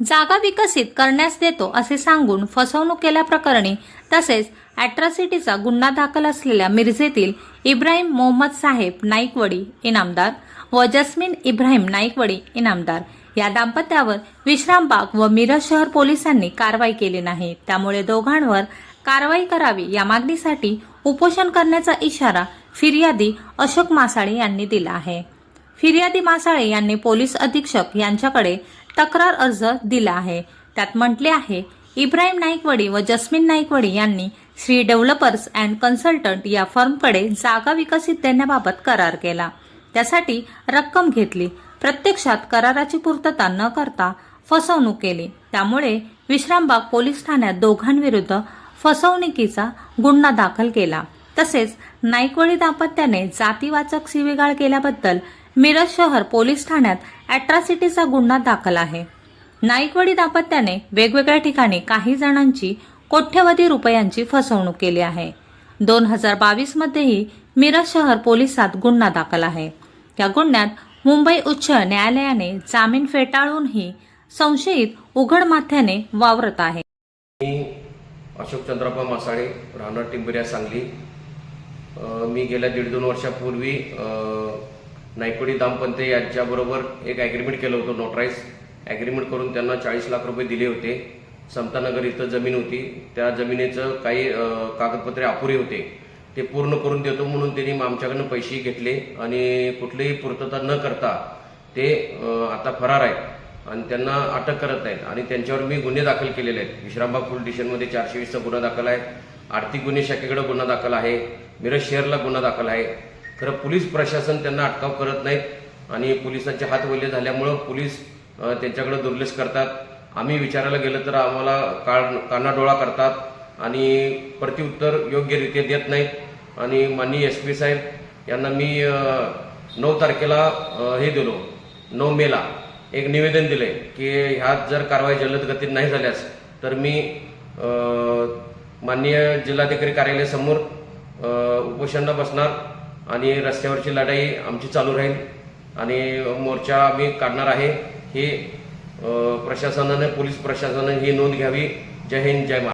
जागा विकसित करण्यास देतो असे सांगून फसवणूक केल्याप्रकरणी तसेच अॅट्रॉसिटीचा गुन्हा दाखल असलेल्या मिरजेतील इब्राहिम मोहम्मद साहेब नाईकवडी इनामदार व जस्मिन इब्राहिम नाईकवडी इनामदार या दाम्पत्यावर विश्रामबाग व मिरज शहर पोलिसांनी कारवाई केली नाही. त्यामुळे दोघांवर कारवाई करावी या मागणीसाठी उपोषण करण्याचा इशारा फिर्यादी अशोक मासाळे यांनी दिला आहे. फिर्यादी मासाळे यांनी पोलीस अधीक्षक यांच्याकडे तक्रार अर्ज दिला आहे. त्यात म्हटले आहे इब्राहिम नाईकवडी व जस्मिन नाईकवडी यांनी श्री डेव्हलपर्स अँड कन्सल्टंट या फर्मकडे जागा विकसित देण्याबाबत करार केला. त्यासाठी रक्कम घेतली. प्रत्यक्षात कराराची पूर्तता न करता फसवणूक केली. त्यामुळे विश्रामबाग पोलीस ठाण्यात दोघांविरुद्ध फसवणुकीचा गुन्हा दाखल केला. तसेच नाईकवडी दाम्पत्याने जातीवाचक शिवेगाळ केल्याबद्दल मिरज शहर पोलीस ठाण्यात अॅट्रॉसिटीचा गुन्हा दाखल आहे. नाईकवडी दाम्पत्याने वेगवेगळ्या ठिकाणी काही जणांची कोट्यवधी रुपयांची फसवणूक केली आहे. दोन हजार बावीसमध्येही मिरज शहर पोलिसात गुन्हा दाखल आहे. या गुन्ह्यात मुंबई उच्च न्यायालयाने जामीन फेटाळूनही संशयित उघड माथ्याने वावरत आहे. मी अशोक चंद्रप्पा मासाळे राहणार टिंबऱ्या सांगली. मी गेल्या दीड दोन वर्षापूर्वी नायकोडी दामपंते यांच्याबरोबर एक ॲग्रीमेंट केलं होतं नोटराईज ॲग्रीमेंट करून त्यांना चाळीस लाख रुपये दिले होते. समतानगर इथं जमीन होती. त्या जमिनीचं काही कागदपत्रे अपुरे होते. ते पूर्ण करून देतो म्हणून त्यांनी आमच्याकडनं पैसे घेतले आणि कुठलीही पूर्तता न करता ते आता फरार आहेत आणि त्यांना अटक करत नाहीत आणि त्यांच्यावर मी गुन्हे दाखल केलेले आहेत. विश्रामबाग पोलीस स्टेशनमध्ये चारशे वीसचा गुन्हा दाखल आहे. आर्थिक गुन्हे शाखेकडे गुन्हा दाखल आहे. मिरज शहरला गुन्हा दाखल आहे. खरं पोलीस प्रशासन त्यांना अटकाव करत नाहीत आणि पोलिसांचे हात वल्ले झाल्यामुळं पोलीस त्यांच्याकडे दुर्लक्ष करतात. आम्ही विचारायला गेलं तर आम्हाला कान कानाडोळा करतात आणि प्रत्युत्तर योग्यरित्या देत नाहीत. आणि माननीय एस पी साहेब यांना मी नऊ तारखेला हे दिलो नऊ मेला एक निवेदन दिले की ह्यात जर कारवाई जलद गतीत नाही झाल्यास तर मी माननीय जिल्हाधिकारी कार्यालयासमोर अ, उपोषणाला बसणार. आणि रस्त्यावरची लढाई आमची चालू राहील. आणि मोर्चा आम्ही काढणार आहे. हे प्रशासनाने पोलीस प्रशासनाने ही नोंद घ्यावी. जय हिंद जय महाराष्ट्र.